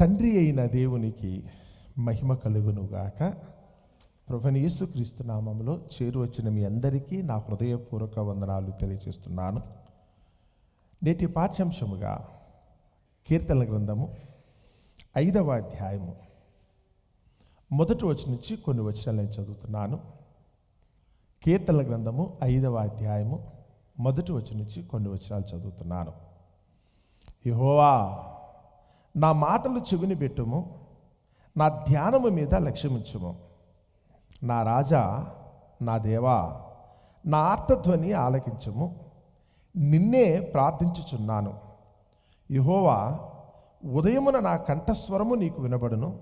తండ్రి అయిన దేవునికి మహిమ కలుగునుగాక. ప్రభుని యేసుక్రీస్తు నామంలో చేరు వచ్చిన మీ అందరికీ నా హృదయపూర్వక వందనాలు తెలియజేస్తున్నాను. నేటి పాఠ్యాంశముగా కీర్తన గ్రంథము ఐదవ అధ్యాయము. మొదటి వచ్చిన నుంచి కొన్ని వచనాలు నేను చదువుతున్నాను. కీర్తన గ్రంథము ఐదవ అధ్యాయము మొదటి వచ్చిన నుంచి కొన్ని వచనాలు చదువుతున్నాను. యహోవా నా మాటలు చెవిని పెట్టుము నా ధ్యానము మీద లక్ష్యముంచుము. నా రాజా నా దేవా నా ఆర్తధ్వని ఆలకించము. నిన్నే ప్రార్థించుచున్నాను. యహోవా ఉదయమున నా కంఠస్వరము నీకు వినబడును.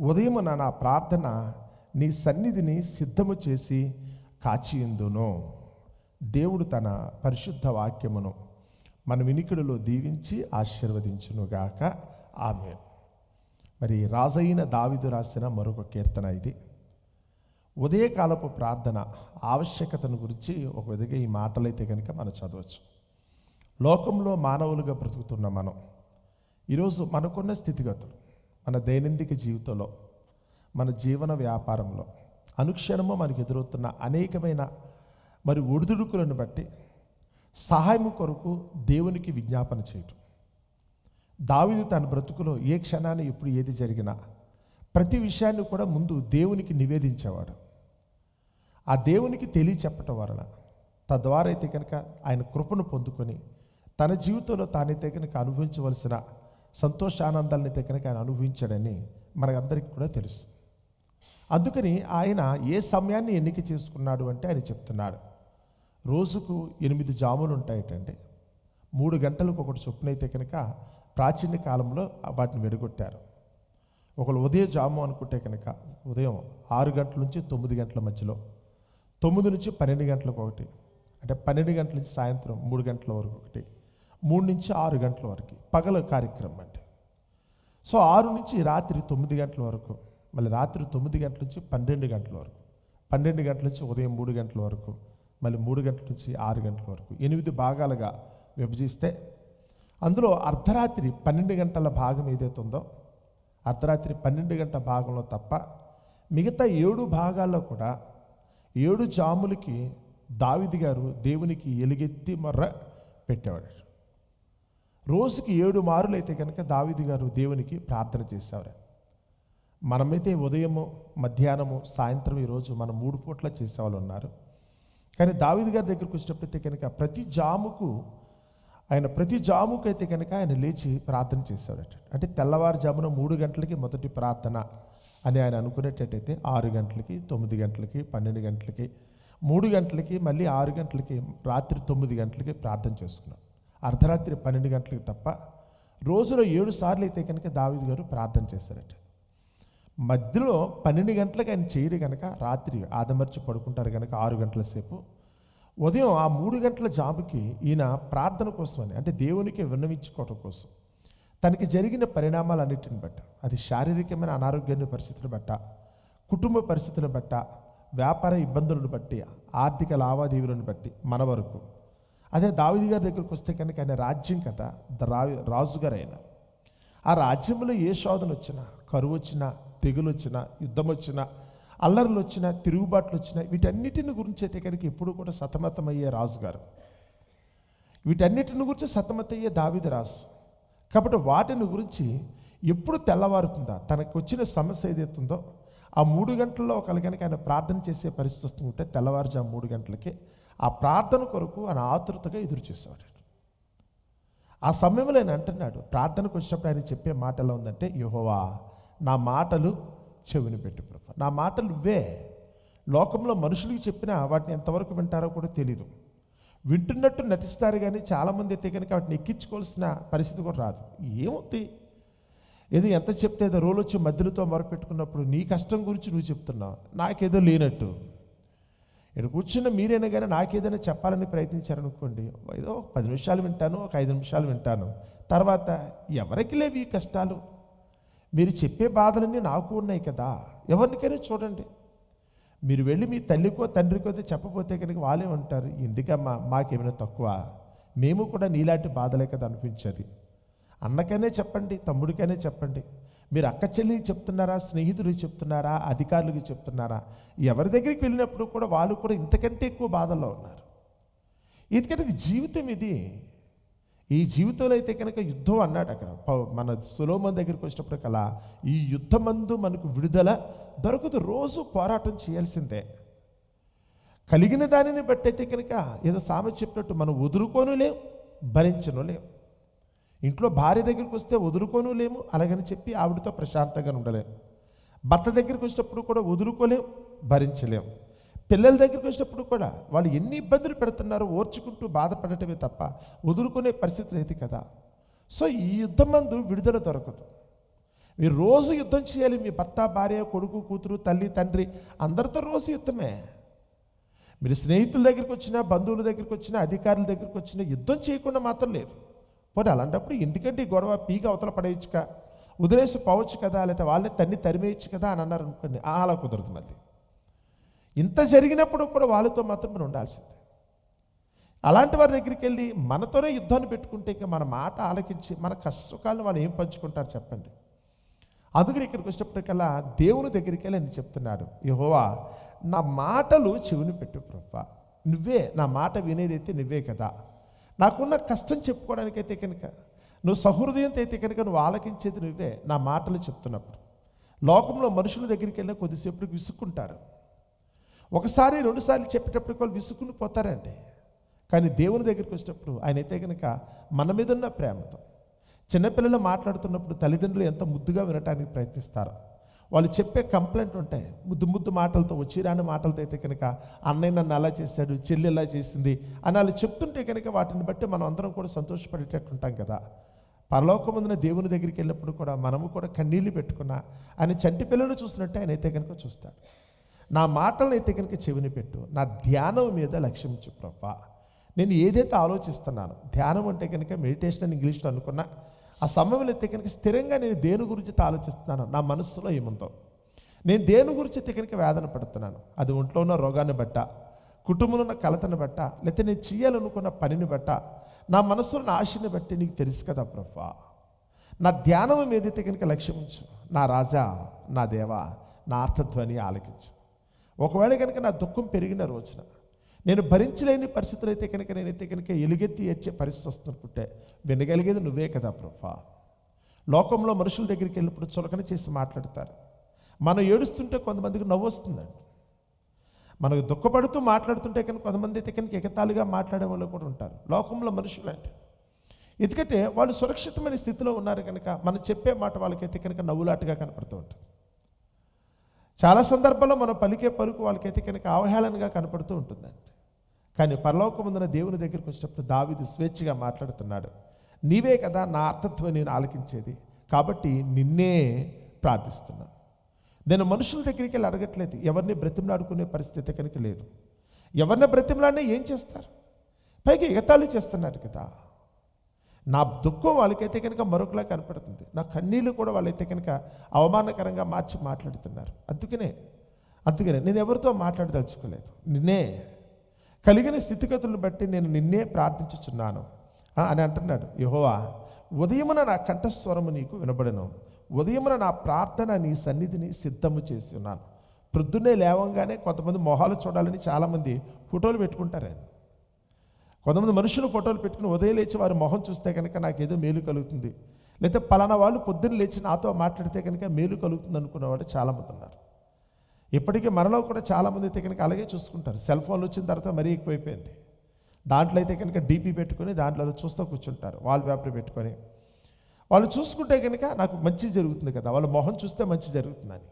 ఉదయమున నా ప్రార్థన నీ సన్నిధిని సిద్ధము చేసి కాచియుందును. దేవుడు తన పరిశుద్ధ వాక్యమును. మన వినికిడిలో దీవించి ఆశీర్వదించునుగాక. ఆమె మరి రాజైన దావిదు రాసిన మరొక కీర్తన ఇది. ఉదయకాలపు ప్రార్థన ఆవశ్యకతను గురించి ఒక విధంగా ఈ మాటలైతే కనుక మనం చదవచ్చు. లోకంలో మానవులుగా బ్రతుకుతున్న మనం ఈరోజు మనకున్న స్థితిగతులు మన దైనందిక జీవితంలో మన జీవన వ్యాపారంలో అనుక్షణము మనకు ఎదురవుతున్న అనేకమైన మరి ఒడిదుడుకులను బట్టి సహాయం కొరకు దేవునికి విజ్ఞాపన చేయటం. దావిదు తన బ్రతుకులో ఏ క్షణాన్ని ఎప్పుడు ఏది జరిగినా ప్రతి విషయాన్ని కూడా ముందు దేవునికి నివేదించేవాడు. ఆ దేవునికి తెలియచెప్పటం వలన తద్వారా అయితే కనుక ఆయన కృపను పొందుకొని తన జీవితంలో తానైతే కనుక అనుభవించవలసిన సంతోషానందాలను అయితే కనుక ఆయన అనుభవించాడని మనకందరికీ కూడా తెలుసు. అందుకని ఆయన ఏ సమయాన్ని ఎన్నిక చేసుకున్నాడు అంటే ఆయన చెప్తున్నాడు. రోజుకు ఎనిమిది జాములు ఉంటాయటండి. మూడు గంటలకు ఒకటి చొప్పునైతే కనుక ప్రాచీన కాలంలో వాటిని వెడగొట్టారు. ఒకళ్ళు ఉదయం జాము అనుకుంటే కనుక ఉదయం ఆరు గంటల నుంచి తొమ్మిది గంటల మధ్యలో తొమ్మిది నుంచి పన్నెండు గంటలకు ఒకటి అంటే పన్నెండు గంటల నుంచి సాయంత్రం మూడు గంటల వరకు ఒకటి మూడు నుంచి ఆరు గంటల వరకు పగల కార్యక్రమం అండి. సో ఆరు నుంచి రాత్రి తొమ్మిది గంటల వరకు మళ్ళీ రాత్రి తొమ్మిది గంటల నుంచి పన్నెండు గంటల వరకు పన్నెండు గంటల నుంచి ఉదయం మూడు గంటల వరకు మళ్ళీ మూడు గంటల నుంచి ఆరు గంటల వరకు. ఎనిమిది భాగాలుగా విభజిస్తే అందులో అర్ధరాత్రి పన్నెండు గంటల భాగం ఏదైతే ఉందో అర్ధరాత్రి పన్నెండు గంటల భాగంలో తప్ప మిగతా ఏడు భాగాల్లో కూడా ఏడు జాములకి దావిది గారు దేవునికి ఎలుగెత్తి మర్ర పెట్టేవాడు. రోజుకి ఏడు మారులు అయితే కనుక దావిది గారు దేవునికి ప్రార్థన చేసేవారు. మనమైతే ఉదయము మధ్యాహ్నము సాయంత్రం ఈరోజు మనం మూడు పూట్ల చేసేవాళ్ళు ఉన్నారు. కానీ దావిది గారి దగ్గరికి వచ్చినప్పుడైతే కనుక ప్రతి జాముకు ఆయన ప్రతి జాముకు అయితే కనుక ఆయన లేచి ప్రార్థన చేశాడట. అంటే తెల్లవారుజామున మూడు గంటలకి మొదటి ప్రార్థన అని ఆయన అనుకునేటట్టయితే ఆరు గంటలకి తొమ్మిది గంటలకి పన్నెండు గంటలకి మూడు గంటలకి మళ్ళీ ఆరు గంటలకి రాత్రి తొమ్మిది గంటలకి ప్రార్థన చేసుకున్నాం. అర్ధరాత్రి పన్నెండు గంటలకి తప్ప రోజులో ఏడు సార్లు అయితే కనుక దావిది గారు ప్రార్థన చేశారట. మధ్యలో పన్నెండు గంటలకు ఆయన చేయడు కనుక రాత్రి ఆదమర్చి పడుకుంటారు కనుక ఆరు గంటల సేపు. ఉదయం ఆ మూడు గంటల జాబుకి ఈయన ప్రార్థన కోసమని అంటే దేవునికి విన్నవించుకోవటం కోసం తనకి జరిగిన పరిణామాలన్నిటిని బట్ట అది శారీరకమైన అనారోగ్యాన్ని పరిస్థితులు బట్ట కుటుంబ పరిస్థితులను బట్ట వ్యాపార ఇబ్బందులను బట్టి ఆర్థిక లావాదేవీలను బట్టి మన వరకు. అదే దావిది గారి దగ్గరికి వస్తే కనుక ఆయన రాజ్యం కదా రావి రాజుగారు ఆ రాజ్యంలో ఏ శోధన వచ్చినా కరువు వచ్చినా తెగులు వచ్చినా యుద్ధం వచ్చినా అల్లర్లు వచ్చినా తిరుగుబాట్లు వచ్చినా వీటన్నిటిని గురించి అయితే కనుక ఎప్పుడు కూడా సతమతమయ్యే రాజుగారు వీటన్నిటిని గురించి సతమతయ్యే దావిది రాజు. కాబట్టి వాటిని గురించి ఎప్పుడు తెల్లవారుతుందా? తనకు వచ్చిన సమస్య ఏదైతుందో ఆ మూడు గంటల్లో ఒకళ్ళు కనుక ఆయన ప్రార్థన చేసే పరిస్థితి వస్తుంటే తెల్లవారుజాము మూడు గంటలకి ఆ ప్రార్థన కొరకు ఆయన ఆతృతగా ఎదురు చూసేవాడు ఆ సమయంలో ఆయన అంటున్నాడు ప్రార్థనకు వచ్చినప్పుడు ఆయన చెప్పే మాట ఎలా ఉందంటే యహోవా నా మాటలు చెవిని పెట్టి ప్రభు. నా మాటలు ఇవే. లోకంలో మనుషులకి చెప్పినా వాటిని ఎంతవరకు వింటారో కూడా తెలీదు. వింటున్నట్టు నటిస్తారు కానీ చాలామంది అయితే కనుక వాటిని ఎక్కించుకోవాల్సిన పరిస్థితి కూడా రాదు. ఏమవుతుంది ఏదో ఎంత చెప్తే ఏదో రోజు వచ్చి మధ్యలతో మొరపెట్టుకున్నప్పుడు నీ కష్టం గురించి నువ్వు చెప్తున్నావు. నాకేదో లేనట్టు. ఇక్కడ కూర్చున్న మీరైనా కానీ నాకేదైనా చెప్పాలని ప్రయత్నించారనుకోండి ఏదో ఒక పది నిమిషాలు వింటాను ఒక ఐదు నిమిషాలు వింటాను. తర్వాత ఎవరికి లేవు ఈ కష్టాలు? మీరు చెప్పే బాధలన్నీ నాకు ఉన్నాయి కదా. ఎవరినికైనా చూడండి. మీరు వెళ్ళి మీ తల్లికో తండ్రికో చెప్పబోతే కనుక వాళ్ళే ఉంటారు. ఎందుకమ్మా? మాకేమైనా తక్కువ? మేము కూడా నీలాంటి బాధలే కదా అనిపించేది. అన్నకనే చెప్పండి తమ్ముడికనే చెప్పండి. మీరు అక్క చెల్లికి చెప్తున్నారా? స్నేహితుడికి చెప్తున్నారా? అధికారులకి చెప్తున్నారా? ఎవరి దగ్గరికి వెళ్ళినప్పుడు కూడా వాళ్ళు కూడా ఇంతకంటే ఎక్కువ బాధల్లో ఉన్నారు. ఎందుకంటే ఇది జీవితం ఇది. ఈ జీవితంలో అయితే కనుక యుద్ధం అన్నాడు అక్కడ. మన సులోమన్ దగ్గరికి వచ్చినప్పుడు కలా ఈ యుద్ధమందు మనకు విడుదల దొరకదు రోజు పోరాటం చేయాల్సిందే. కలిగిన దానిని బట్టి అయితే కనుక ఏదో సామె చెప్పినట్టు మనం వదులుకోను లేం భరించను లేం. ఇంట్లో భార్య దగ్గరికి వస్తే వదులుకోను లేము అలాగని చెప్పి ఆవిడతో ప్రశాంతంగా ఉండలేం. భర్త దగ్గరికి వచ్చినప్పుడు కూడా వదులుకోలేం భరించలేం. పిల్లల దగ్గరికి వచ్చినప్పుడు కూడా వాళ్ళు ఎన్ని ఇబ్బందులు పెడుతున్నారో ఓర్చుకుంటూ బాధపడటమే తప్ప వదులుకునే పరిస్థితి లేదు కదా. సో ఈ యుద్ధం మందు విడుదల దొరకదు. మీరు రోజు యుద్ధం చేయాలి. మీ భర్త భార్య కొడుకు కూతురు తల్లి తండ్రి అందరితో రోజు యుద్ధమే. మీరు స్నేహితుల దగ్గరికి వచ్చినా బంధువుల దగ్గరికి వచ్చినా అధికారుల దగ్గరికి వచ్చినా యుద్ధం చేయకుండా మాత్రం లేదు. పోనీ అలాంటప్పుడు ఎందుకంటే ఈ గొడవ పీక అవతల పడేయచ్చుక వదిలేసి పోవచ్చు కదా లేకపోతే వాళ్ళని తన్ని తరిమేయచ్చు కదా అని అన్నారు అనుకోండి అలా కుదరదు మళ్ళీ. ఇంత జరిగినప్పుడు కూడా వాళ్ళతో మాత్రం మనం ఉండాల్సిందే. అలాంటి వారి దగ్గరికి వెళ్ళి మనతోనే యుద్ధాన్ని పెట్టుకుంటే ఇంకా మన మాట ఆలకించి మన కష్టకాలను వాళ్ళు ఏం పంచుకుంటారు చెప్పండి. అందుకని ఇక్కడికి వచ్చినప్పటికల్లా దేవుని దగ్గరికి వెళ్ళి అని చెప్తున్నాడు యహోవా నా మాటలు చెవిని పెట్టు ప్రభా. నువ్వే నా మాట వినేదైతే నువ్వే కదా. నాకున్న కష్టం చెప్పుకోవడానికైతే కనుక నువ్వు సహృదయంతో అయితే కనుక నువ్వు ఆలకించేది నువ్వే నా మాటలు చెప్తున్నప్పుడు. లోకంలో మనుషుల దగ్గరికి వెళ్ళిన కొద్దిసేపటికి విసుక్కుంటారు. ఒకసారి రెండుసార్లు చెప్పేటప్పుడు వాళ్ళు విసుక్కుని పోతారండి. కానీ దేవుని దగ్గరికి వచ్చేటప్పుడు ఆయన అయితే కనుక మన మీద ఉన్న ప్రేమతో చిన్నపిల్లలు మాట్లాడుతున్నప్పుడు తల్లిదండ్రులు ఎంత ముద్దుగా వినటానికి ప్రయత్నిస్తారు. వాళ్ళు చెప్పే కంప్లైంట్ ఉంటాయి. ముద్దు ముద్దు మాటలతో వచ్చిరాని మాటలతో అయితే కనుక అన్నయ్య నన్ను అలా చేశాడు చెల్లి ఇలా చేసింది అని వాళ్ళు చెప్తుంటే కనుక వాటిని బట్టి మనం అందరం కూడా సంతోషపడేటట్టు ఉంటాం కదా. పరలోకముందున దేవుని దగ్గరికి వెళ్ళినప్పుడు కూడా మనము కూడా కన్నీళ్ళు పెట్టుకున్నా ఆయన చంటి పిల్లలు చూసినట్టే ఆయన అయితే కనుక చూస్తాడు. నా మాటలను అయితే కనుక చెవిని పెట్టు. నా ధ్యానం మీద లక్ష్యించు ప్రభా. నేను ఏదైతే ఆలోచిస్తున్నాను ధ్యానం అంటే కనుక మెడిటేషన్ అని ఇంగ్లీష్లో అనుకున్నా ఆ సమయంలో అయితే కనుక స్థిరంగా నేను దేని గురించి ఆలోచిస్తున్నాను నా మనస్సులో ఏముందో. నేను దేని గురించి అయితే కనుక వేదన పడుతున్నాను అది ఒంట్లో ఉన్న రోగాన్ని బట్ట కుటుంబంలో ఉన్న కలతను బట్ట లేకపోతే నేను చేయాలనుకున్న పనిని బట్ట నా మనసులో ఉన్న ఆశని బట్టి నీకు తెలుసు కదా ప్రభా. నా ధ్యానం ఏదైతే కనుక లక్ష్యం ఉంచు. నా రాజా నా దేవా నా అర్థధ్వని ఆలకించు. ఒకవేళ కనుక నా దుఃఖం పెరిగిన రోజున నేను భరించలేని పరిస్థితులు అయితే కనుక నేనైతే కనుక ఎలుగెత్తి ఏడ్చే పరిస్థితి వస్తుంటే వినగలిగేది నువ్వే కదా ప్రభా. లోకంలో మనుషుల దగ్గరికి వెళ్ళినప్పుడు చులకన చేసి మాట్లాడతారు. మనం ఏడుస్తుంటే కొంతమందికి నవ్వు వస్తుందండి. మనకు దుఃఖపడుతూ మాట్లాడుతుంటే కనుక కొంతమంది అయితే కనుక ఎగతాళిగా మాట్లాడే వాళ్ళు కూడా ఉంటారు. లోకంలో మనుషులు అంటే. ఎందుకంటే వాళ్ళు సురక్షితమైన స్థితిలో ఉన్నారు కనుక మనం చెప్పే మాట వాళ్ళకైతే కనుక నవ్వులాటగా కనపడుతూ ఉంటుంది. చాలా సందర్భాల్లో మనం పలికే పలుకు వాళ్ళకైతే కనుక అవహేళనగా కనపడుతూ ఉంటుందండి. కానీ పరలోకముందున దేవుని దగ్గరికి వచ్చినప్పుడు దావిది స్వేచ్ఛగా మాట్లాడుతున్నాడు. నీవే కదా నా అర్థత్వం నేను ఆలకించేది. కాబట్టి నిన్నే ప్రార్థిస్తున్నాను నేను మనుషుల దగ్గరికి వెళ్ళి అడగట్లేదు. ఎవరిని బ్రతిమలాడుకునే పరిస్థితి కనుక లేదు. ఎవరిని బ్రతిమలాడినా ఏం చేస్తారు? పైగా ఎగతాళి చేస్తున్నారు కదా. నా దుఃఖం వాళ్ళకైతే కనుక మరొకలా కనపడుతుంది. నా కన్నీళ్ళు కూడా వాళ్ళైతే కనుక అవమానకరంగా మార్చి మాట్లాడుతున్నారు. అందుకనే అందుకనే నేను ఎవరితో మాట్లాడదలుచుకోలేదు. నిన్నే కలిగిన స్థితిగతులను బట్టి నేను నిన్నే ప్రార్థించుచున్నాను. అని అంటున్నాడు. యహోవా ఉదయమున నా కంఠస్వరము నీకు వినబడను. ఉదయమున నా ప్రార్థన నీ సన్నిధిని సిద్ధము చేసి ఉన్నాను. ప్రొద్దున్నే లేవంగానే కొంతమంది మొహాలు చూడాలని చాలామంది ఫోటోలు పెట్టుకుంటారండి. కొంతమంది మనుషులు ఫోటోలు పెట్టుకుని ఉదయం లేచి వారి మొహం చూస్తే కనుక నాకు ఏదో మేలు కలుగుతుంది. లేకపోతే పలానా వాళ్ళు పొద్దున్న లేచి నాతో మాట్లాడితే కనుక మేలు కలుగుతుంది అనుకునేవాడు చాలామంది ఉన్నారు. ఇప్పటికీ మనలో కూడా చాలామంది అయితే కనుక అలాగే చూసుకుంటారు. సెల్ ఫోన్లు వచ్చిన తర్వాత మరీ ఎక్కువైపోయింది. దాంట్లో అయితే కనుక డీపీ పెట్టుకొని దాంట్లో చూస్తూ కూర్చుంటారు. వాల్ పేపర్ పెట్టుకొని. వాళ్ళు చూసుకుంటే కనుక నాకు మంచి జరుగుతుంది కదా. వాళ్ళ మొహం చూస్తే మంచి జరుగుతుందని.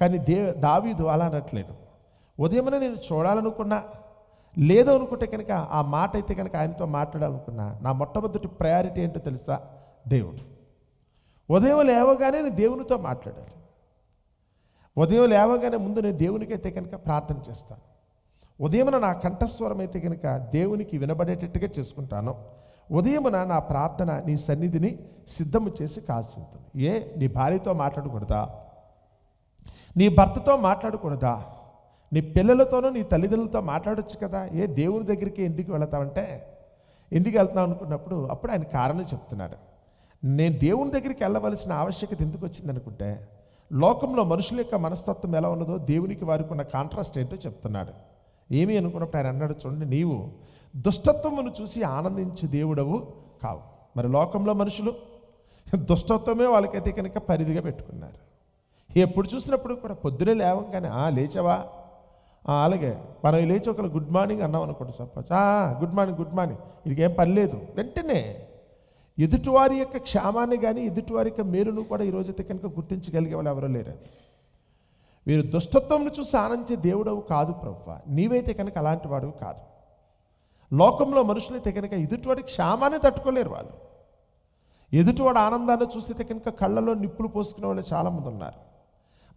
కానీ దే దావీదు అలా అనట్లేదు. ఉదయమనే నేను చూడాలనుకున్నా లేదో అనుకుంటే కనుక ఆ మాట అయితే కనుక ఆయనతో మాట్లాడాలనుకున్నా నా మొట్టమొదటి ప్రయారిటీ ఏంటో తెలుసా? దేవుడు. ఉదయం లేవగానే నేను దేవునితో మాట్లాడాలి. ఉదయం లేవగానే ముందు నేను దేవునికి అయితే కనుక ప్రార్థన చేస్తాను. ఉదయమున నా కంఠస్వరం అయితే కనుక దేవునికి వినబడేటట్టుగా చేసుకుంటాను. ఉదయమున నా ప్రార్థన నీ సన్నిధిని సిద్ధము చేసి కాసి ఏ? నీ భార్యతో మాట్లాడకూడదా? నీ భర్తతో మాట్లాడకూడదా? నీ పిల్లలతోనూ నీ తల్లిదండ్రులతో మాట్లాడొచ్చు కదా. ఏ దేవుని దగ్గరికి ఎందుకు వెళతావంటే? ఎందుకు వెళ్తున్నావు అనుకున్నప్పుడు అప్పుడు ఆయన కారణం చెప్తున్నాడు. నేను దేవుని దగ్గరికి వెళ్ళవలసిన ఆవశ్యకత ఎందుకు వచ్చింది అనుకుంటే లోకంలో మనుషుల యొక్క మనస్తత్వం ఎలా ఉన్నదో దేవునికి వారికి ఉన్న కాంట్రాస్ట్ ఏంటో చెప్తున్నాడు. ఏమి అనుకున్నప్పుడు ఆయన అన్నాడు చూడండి నీవు దుష్టత్వమును చూసి ఆనందించే దేవుడవు కావు. మరి లోకంలో మనుషులు దుష్టత్వమే వాళ్ళకైతే కనుక పరిధిగా పెట్టుకున్నారు. ఎప్పుడు చూసినప్పుడు కూడా పొద్దునే లేవంగానే "ఆ, లేచవా? అలాగే మనం లేచి ఒకరు గుడ్ మార్నింగ్ అన్నాం అనుకోండి suppose good morning good morning ఇదికేం పని లేదు. వెంటనే ఎదుటివారి యొక్క క్షేమాన్ని కానీ ఎదుటివారి యొక్క మేలును కూడా ఈరోజైతే కనుక గుర్తించగలిగే వాళ్ళు ఎవరో లేరని వీరు దుష్టత్వంను చూసి ఆనందించే దేవుడవు కాదు ప్రభు నీవైతే కనుక అలాంటి వాడు కాదు. లోకంలో మనుషులైతే కనుక ఎదుటివాడి క్షేమాన్ని తట్టుకోలేరు వాళ్ళు. ఎదుటివాడు ఆనందాన్ని చూస్తే కనుక కళ్ళలో నిప్పులు పోసుకునే వాళ్ళు చాలామంది ఉన్నారు.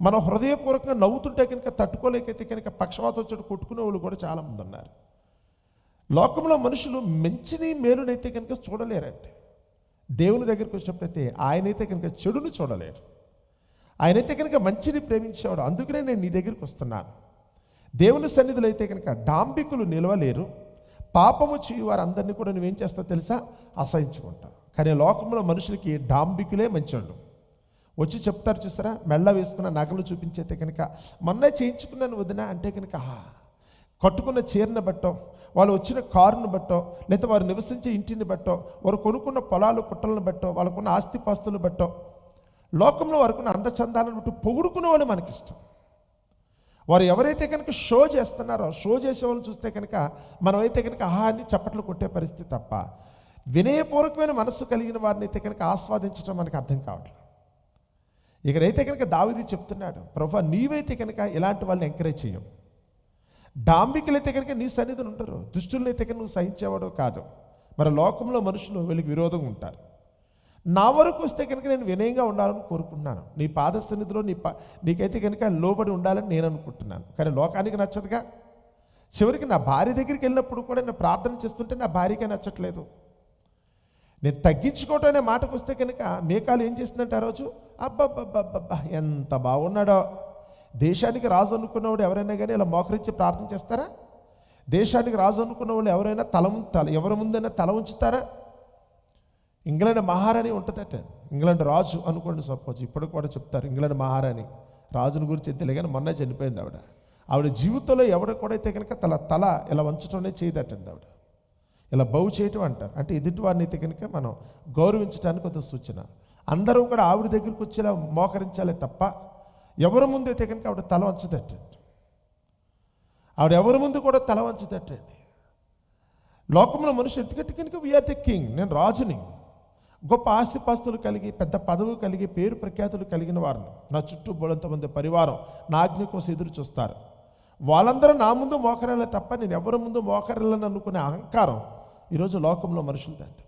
మనం హృదయపూర్వకంగా నవ్వుతుంటే కనుక తట్టుకోలేకైతే కనుక పక్షవాతం వచ్చి కొట్టుకునే వాళ్ళు కూడా చాలామంది ఉన్నారు. లోకంలో మనుషులు మంచిని మేలునైతే కనుక చూడలేరండి. దేవుని దగ్గరికి వచ్చినప్పుడైతే ఆయనైతే కనుక చెడును చూడలేడు. ఆయనైతే కనుక మంచిని ప్రేమించేవాడు. అందుకనే నేను నీ దగ్గరికి వస్తున్నాను. దేవుని సన్నిధిలో అయితే కనుక డాంబికులు నిలవలేరు. పాపము చేయు వారందరినీ కూడా నువ్వేం చేస్తావు తెలుసా? అసహించుకుంటా కానీ లోకంలో మనుషులకి డాంబికులే మంచివాళ్ళు. వచ్చి చెప్తారు చూసారా? మెళ్ళ వేసుకున్న నగలు చూపించేతే కనుక మొన్నే చేయించుకున్నాను వదిన అంటే కనుక కట్టుకున్న చీరను బట్టో వాళ్ళు వచ్చిన కారును బట్టో లేదా వారు నివసించే ఇంటిని బట్టో వారు కొనుక్కున్న పొలాలు పుట్టలను బట్టో వాళ్ళకున్న ఆస్తిపాస్తులు బట్టో లోకంలో వారికున్న అందచందాలను బట్టి పొగుడుకునే వాళ్ళు మనకిష్టం. వారు ఎవరైతే కనుక షో చేస్తున్నారో షో చేసే వాళ్ళని చూస్తే కనుక మనమైతే కనుక ఆహా అని చప్పట్లు కొట్టే పరిస్థితి తప్ప వినయపూర్వకమైన మనస్సు కలిగిన వారిని అయితే కనుక ఆస్వాదించడం మనకు అర్థం కావట్లేదు. ఇక్కడైతే కనుక దావిది చెప్తున్నాడు ప్రభా నీవైతే కనుక ఇలాంటి వాళ్ళని ఎంకరేజ్ చేయవు డాంబికులైతే కనుక నీ సన్నిధిని ఉంటారు దుష్టులనైతే కనుక నువ్వు సహించేవాడు కాదు. మరి లోకంలో మనుషులు వీళ్ళకి విరోధంగా ఉంటారు. నా వరకు వస్తే కనుక నేను వినయంగా ఉండాలని కోరుకుంటున్నాను. నీ పాద సన్నిధిలో నీ పా నీకైతే కనుక లోబడి ఉండాలని నేను అనుకుంటున్నాను. కానీ లోకానికి నచ్చదుగా? చివరికి నా భార్య దగ్గరికి వెళ్ళినప్పుడు కూడా నేను ప్రార్థన చేస్తుంటే నా భార్యకే నచ్చట్లేదు. నేను తగ్గించుకోవటం అనే మాటకు వస్తే కనుక మేకాలు ఏం చేస్తుందంటే ఆ రోజు? అబ్బబ్బబ్బబ్బబ్బా ఎంత బాగున్నాడో. దేశానికి రాజు అనుకున్నవాడు ఎవరైనా కానీ ఇలా మోకరించి ప్రార్థన చేస్తారా? దేశానికి రాజు అనుకున్న వాళ్ళు ఎవరైనా తల తల ఎవరి ముందైనా తల ఉంచుతారా? ఇంగ్లాండ్ మహారాణి ఉంటుందట. ఇంగ్లాండ్ రాజు అనుకోండి సపోజ్ ఇప్పుడు కూడా చెప్తారు ఇంగ్లాండ్ మహారాణి. రాజుని గురించి తెలియగానే మొన్న చనిపోయింది ఆవిడ. ఆవిడ జీవితంలో ఎవడ కూడా అయితే కనుక తల తల ఇలా వంచటమే చేయదటండి ఆవిడ. ఇలా బౌ చేయటం అంటారు. అంటే ఎదుటి వారిని అయితే కనుక మనం గౌరవించడానికి ఒక సూచన. అందరూ కూడా ఆవిడ దగ్గరికి వచ్చేలా మోకరించాలి తప్ప ఎవరి ముందు అయితే కనుక ఆవిడ తల వంచదట్టండి ఆవిడ ఎవరి ముందు కూడా తల వంచదట్టండి లోకంలో మనుషులు ఎందుకంటే కనుక వీఆర్ ది కింగ్ నేను రాజుని. గొప్ప ఆస్తిపాస్తులు కలిగి పెద్ద పదవి కలిగి పేరు ప్రఖ్యాతులు కలిగిన వారిని. నా చుట్టూ బోడంతమంది పరివారం నా ఆజ్ఞ కోసం ఎదురు చూస్తారు. వాళ్ళందరూ నా ముందు మోకరాలే తప్ప నేను ఎవరి ముందు మోకరాలని అనుకునే అహంకారం ఈరోజు లోకంలో మనుషులదండి.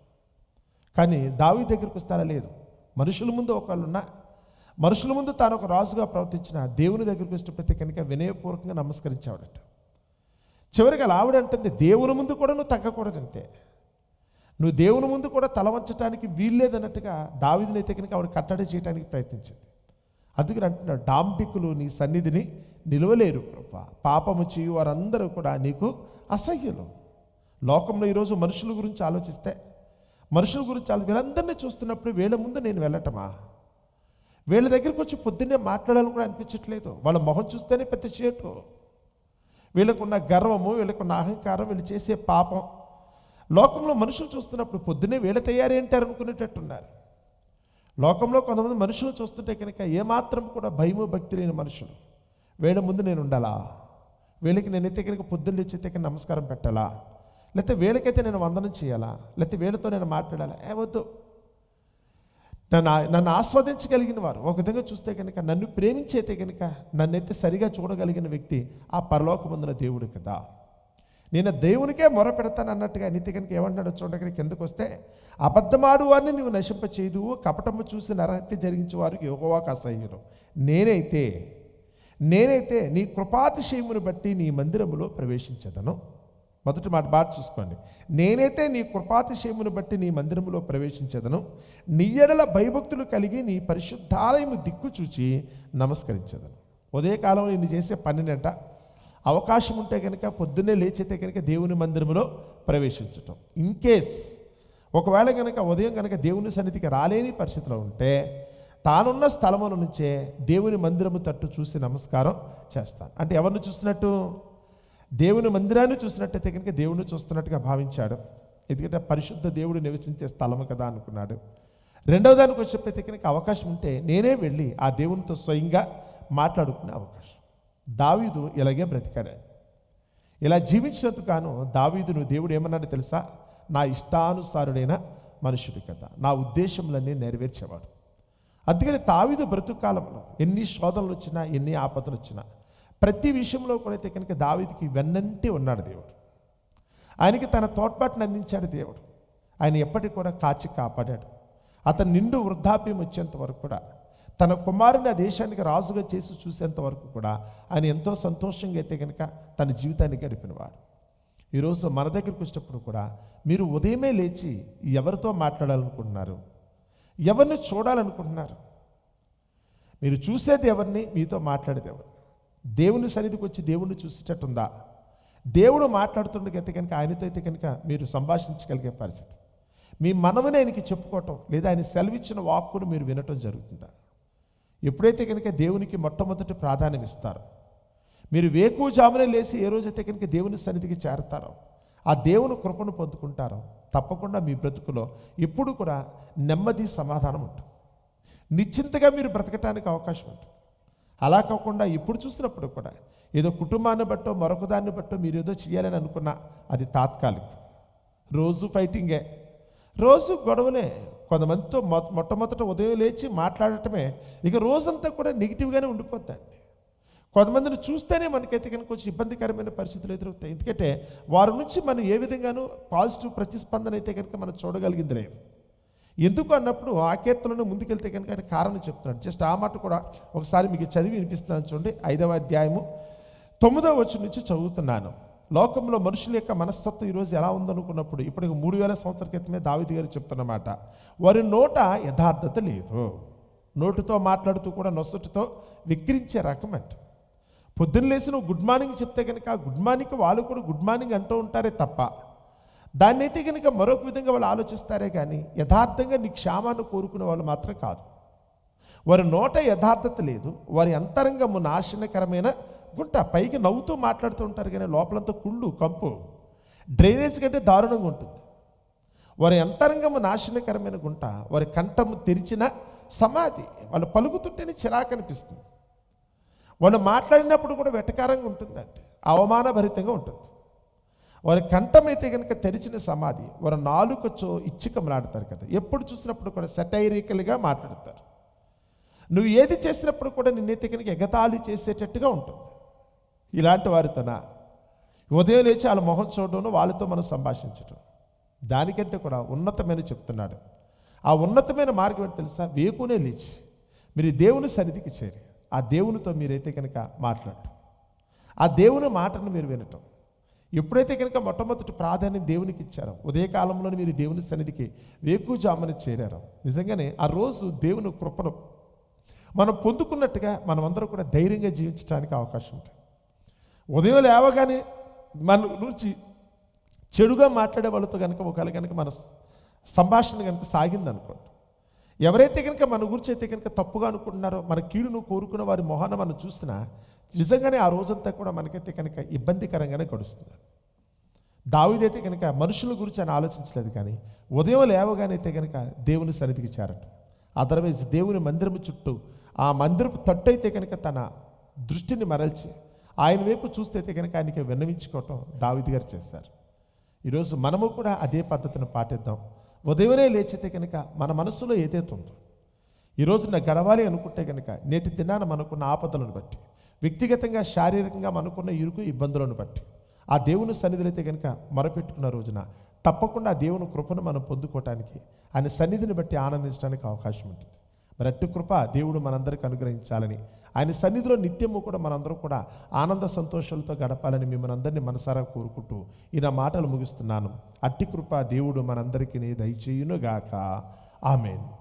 కానీ దావి దగ్గరికి వస్తారా? లేదు. మనుషుల ముందు ఒకళ్ళు ఉన్నా మనుషుల ముందు తాను ఒక రాజుగా ప్రవర్తించిన దేవుని దగ్గరికి వచ్చినప్పటికీ కనుక వినయపూర్వకంగా నమస్కరించాడట చివరికి అలా ఆవిడ అంటుంది దేవుని ముందు కూడా నువ్వు తగ్గకూడదు అంతే. నువ్వు దేవుని ముందు కూడా తల వంచడానికి వీల్లేదన్నట్టుగా దావిదిని అయితే కనుక ఆవిడ కట్టడి చేయడానికి ప్రయత్నించింది. అందుకని అంటున్నాడు డాంబికులు నీ సన్నిధిని నిలవలేరు ప్రభా. పాపము చేయు వారందరూ కూడా నీకు అసహ్యులు. లోకంలో ఈరోజు మనుషుల గురించి ఆలోచిస్తే మనుషుల గురించి చాలా వీళ్ళందరినీ చూస్తున్నప్పుడు వీళ్ళ ముందు నేను వెళ్ళటమా? వీళ్ళ దగ్గరికి వచ్చి పొద్దున్నే మాట్లాడాలని కూడా అనిపించట్లేదు. వాళ్ళ మొహం చూస్తేనే పెద్ద చేటు. వీళ్ళకున్న గర్వము వీళ్ళకున్న అహంకారం వీళ్ళు చేసే పాపం. లోకంలో మనుషులు చూస్తున్నప్పుడు పొద్దున్నే వీళ్ళ తయారేంటారు అనుకునేటట్టున్నారు. లోకంలో కొంతమంది మనుషులు చూస్తుంటే కనుక ఏమాత్రం కూడా భయము భక్తి లేని మనుషులు. వీళ్ళ ముందు నేను ఉండాలా? వీళ్ళకి నేనైతే కనుక పొద్దున్న లేచితే నమస్కారం పెట్టాలా? లేకపోతే వీళ్ళకైతే నేను వందనం చేయాలా? లేకపోతే వీళ్ళతో నేను మాట్లాడాలా? ఏ వద్దు. నన్ను నన్ను ఆస్వాదించగలిగిన వారు. ఒక విధంగా చూస్తే కనుక నన్ను ప్రేమించైతే కనుక నన్నైతే సరిగా చూడగలిగిన వ్యక్తి ఆ పరలోకమందున దేవుడు కదా. నేను దేవునికే మొర పెడతాను అన్నట్టుగా నీతి కనుక ఏమంటున్నాడు చూడగా కిందకు వస్తే అబద్ధమాడు వారిని నువ్వు నశింప చేయదు కపటము చూసి నరహత్య జరిగించే వారికి యోగవాకు అసహ్యుడు నేనైతే నేనైతే నీ కృపాతిశయమును బట్టి నీ మందిరములో ప్రవేశించదను. మొదటి మాట బాగా చూసుకోండి. నేనైతే నీ కృపాతిశయమును బట్టి నీ మందిరములో ప్రవేశించదను. నీ ఎడల భయభక్తులు కలిగి నీ పరిశుద్ధాలయము దిక్కు చూచి నమస్కరించదను. ఉదయకాలంలో నేను చేసే పనినంట. అవకాశం ఉంటే కనుక పొద్దున్నే లేచితే కనుక దేవుని మందిరములో ప్రవేశించటం. ఇన్ కేస్ ఒకవేళ కనుక ఉదయం కనుక దేవుని సన్నిధికి రాలేని పరిస్థితిలో ఉంటే తానున్న స్థలముల నుంచే దేవుని మందిరము తట్టు చూసి నమస్కారం చేస్తాను. అంటే ఎవరిని చూసినట్టు? దేవుని మందిరాన్ని చూసినట్టయితే కనుక దేవుని చూస్తున్నట్టుగా భావించాడు. ఎందుకంటే పరిశుద్ధ దేవుడు నివసించే స్థలము కదా అనుకున్నాడు. రెండవ దానికి వచ్చేప్పటికీ కనుక అవకాశం ఉంటే నేనే వెళ్ళి ఆ దేవునితో స్వయంగా మాట్లాడుకునే అవకాశం. దావీదు ఇలాగే బ్రతికాడు. ఇలా జీవించినందుకు దావీదును దేవుడు ఏమన్నాడు తెలుసా? నా ఇష్టానుసారుడైన మనుషుడి కదా. నా ఉద్దేశములన్నీ నెరవేర్చేవాడు. అందుకని తావీదు బ్రతుకు కాలంలో ఎన్ని శోధనలు వచ్చినా ఎన్ని ఆపదలు వచ్చినా ప్రతి విషయంలో కూడా అయితే కనుక దావిదికి వెన్నంటి ఉన్నాడు దేవుడు. ఆయనకి తన తోడ్పాటును అందించాడు దేవుడు. ఆయన ఎప్పటికి కూడా కాచి కాపాడాడు. అతను నిండు వృద్ధాప్యం వచ్చేంత వరకు కూడా తన కుమారుని ఆ దేశానికి రాజుగా చేసి చూసేంత వరకు కూడా ఆయన ఎంతో సంతోషంగా అయితే కనుక తన జీవితాన్ని గడిపినవాడు. ఈరోజు మన దగ్గరికి వచ్చినప్పుడు కూడా మీరు ఉదయమే లేచి ఎవరితో మాట్లాడాలనుకుంటున్నారు? ఎవరిని చూడాలనుకుంటున్నారు? మీరు చూసేది ఎవరిని? మీతో మాట్లాడేది ఎవరిని? దేవుని సన్నిధికి వచ్చి దేవుణ్ణి చూసేటట్టుందా? దేవుడు మాట్లాడుతుండగైతే కనుక ఆయనతో అయితే కనుక మీరు సంభాషించగలిగే పరిస్థితి. మీ మనమునే ఆయనకి చెప్పుకోవటం లేదా ఆయన సెలవిచ్చిన వాక్కును మీరు వినటం జరుగుతుందా? ఎప్పుడైతే కనుక దేవునికి మొట్టమొదటి ప్రాధాన్యం ఇస్తారు మీరు వేకుజామునే లేచి ఏ రోజైతే కనుక దేవుని సన్నిధికి చేరతారో ఆ దేవుని కృపను పొందుకుంటారో తప్పకుండా మీ బ్రతుకులో ఎప్పుడు కూడా నెమ్మది సమాధానం ఉంటుంది. నిశ్చింతగా మీరు బ్రతకటానికి అవకాశం ఉంటుంది. అలా కాకుండా ఇప్పుడు చూసినప్పుడు కూడా ఏదో కుటుంబాన్ని బట్టో మరొక దాన్ని బట్టో మీరు ఏదో చేయాలని అనుకున్నా అది తాత్కాలిక. రోజు ఫైటింగే. రోజు గొడవలే. కొంతమందితో మొ మొట్టమొదట ఉదయం లేచి మాట్లాడటమే. ఇక రోజంతా కూడా నెగిటివ్గానే ఉండిపోద్దండి. కొంతమందిని చూస్తేనే మనకైతే కనుక కొంచెం ఇబ్బందికరమైన పరిస్థితులు ఎదురవుతాయి. ఎందుకంటే వారి నుంచి మనం ఏ విధంగానూ పాజిటివ్ ప్రతిస్పందన అయితే కనుక మనం చూడగలిగింది లేదు. ఎందుకు అన్నప్పుడు ఆ కీర్తనను ముందుకెళ్తే కనుక ఆయన కారణం చెప్తున్నాడు. జస్ట్ ఆ మాట కూడా ఒకసారి మీకు చదివి వినిపిస్తున్నాను చూడండి. ఐదవ అధ్యాయము తొమ్మిదవ వచ్చి నుంచి చదువుతున్నాను. లోకంలో మనుషుల యొక్క మనస్తత్వం ఈరోజు ఎలా ఉందనుకున్నప్పుడు ఇప్పటికి మూడు వేల సంవత్సరాల క్రితమే దావిది గారు చెప్తున్నమాట వారి నోట యథార్థత లేదు. నోటితో మాట్లాడుతూ కూడా నొసటితో విక్రించే రకం అంట. పొద్దున్న లేచి నువ్వు గుడ్ మార్నింగ్ చెప్తే కనుక గుడ్ మార్నింగ్ వాళ్ళు కూడా గుడ్ మార్నింగ్ అంటూ ఉంటారే తప్ప దాన్ని అయితే కనుక మరొక విధంగా వాళ్ళు ఆలోచిస్తారే కానీ యథార్థంగా నీ క్షేమాన్ని కోరుకునే వాళ్ళు మాత్రం కాదు. వారి నోట యథార్థత లేదు వారి అంతరంగము నాశనకరమైన గుంట పైకి నవ్వుతూ మాట్లాడుతూ ఉంటారు కానీ లోపలంతా కుళ్ళు కంపు డ్రైనేజ్ కంటే దారుణంగా ఉంటుంది. వారి అంతరంగము నాశనకరమైన గుంట వారి కంఠము తెరిచిన సమాధి వాళ్ళు పలుకుతుంటేనే చిరాకు అనిపిస్తుంది. వాళ్ళు మాట్లాడినప్పుడు కూడా వెటకారంగా ఉంటుందండి అవమానభరితంగా ఉంటుంది. వారి కంఠమైతే కనుక తెరిచిన సమాధి వారు నాలుకచో ఇచ్చికమలాడతారు కదా. ఎప్పుడు చూసినప్పుడు కూడా సెటైరికల్గా మాట్లాడతారు. నువ్వు ఏది చేసినప్పుడు కూడా నిన్నైతే కనుక ఎగతాళి చేసేటట్టుగా ఉంటుంది. ఇలాంటి వారితోన ఉదయం లేచి వాళ్ళ మొహం చూడడం వాళ్ళతో మనం సంభాషించటం. దానికంటే కూడా ఉన్నతమైన చెప్తున్నాడు. ఆ ఉన్నతమైన మార్గం ఏంటి తెలుసా? వేకునే లేచి. మీరు దేవుని సన్నిధికి చేరి ఆ దేవునితో మీరైతే కనుక మాట్లాడటం. ఆ దేవుని మాటను మీరు వినటం. ఎప్పుడైతే కనుక మొట్టమొదటి ప్రాధాన్యం దేవునికి ఇచ్చారో ఉదయకాలంలో మీరు దేవుని సన్నిధికి వేకుజామని చేరారు నిజంగానే ఆ రోజు దేవుని కృపను మనం పొందుకున్నట్టుగా మనమందరం కూడా ధైర్యంగా జీవించడానికి అవకాశం ఉంటుంది. ఉదయం లేవగానే మన నుంచి చెడుగా మాట్లాడే వాళ్ళతో కనుక ఒకవేళ కనుక మన సంభాషణ కనుక సాగింది అనుకోండి ఎవరైతే కనుక మన గురించి అయితే కనుక తప్పుగా అనుకుంటున్నారో మన కీడును కోరుకున్న వారి మొహాన మనం చూసినా నిజంగానే ఆ రోజంతా కూడా మనకైతే కనుక ఇబ్బందికరంగానే గడుస్తుంది. దావిదైతే కనుక మనుషుల గురించి ఆయన ఆలోచించలేదు కానీ ఉదయం లేవగానైతే కనుక దేవుని సన్నిధికి చేరటం. అదర్వైజ్ దేవుని మందిరము చుట్టూ ఆ మందిరపు తట్టు అయితే కనుక తన దృష్టిని మరల్చి ఆయన వైపు చూస్తే అయితే కనుక ఆయనకి విన్నవించుకోవటం దావిది గారు చేశారు. ఈరోజు మనము కూడా అదే పద్ధతిని పాటిద్దాం. ఉదయమే లేచితే కనుక మన మనసులో ఏదైతే ఉందో ఈరోజు నా గడవాలి అనుకుంటే కనుక నేటి దినాన మనకున్న ఆపదలను బట్టి వ్యక్తిగతంగా శారీరకంగా మనకున్న ఇరుకు ఇబ్బందులను బట్టి. ఆ దేవుని సన్నిధిలో అయితే కనుక మొరపెట్టుకున్న రోజున తప్పకుండా దేవుని కృపను మనం పొందుకోవటానికి ఆయన సన్నిధిని బట్టి ఆనందించడానికి అవకాశం ఉంటుంది. మరి అట్టి కృప దేవుడు మనందరికీ అనుగ్రహించాలని ఆయన సన్నిధిలో నిత్యము కూడా మనందరూ కూడా ఆనంద సంతోషాలతో గడపాలని మిమ్మల్ని అందరినీ మనసారా కోరుకుంటూ ఈ నా మాటలు ముగిస్తున్నాను. అట్టి కృప దేవుడు మనందరికీ దయచేయునుగాక. ఆమెను.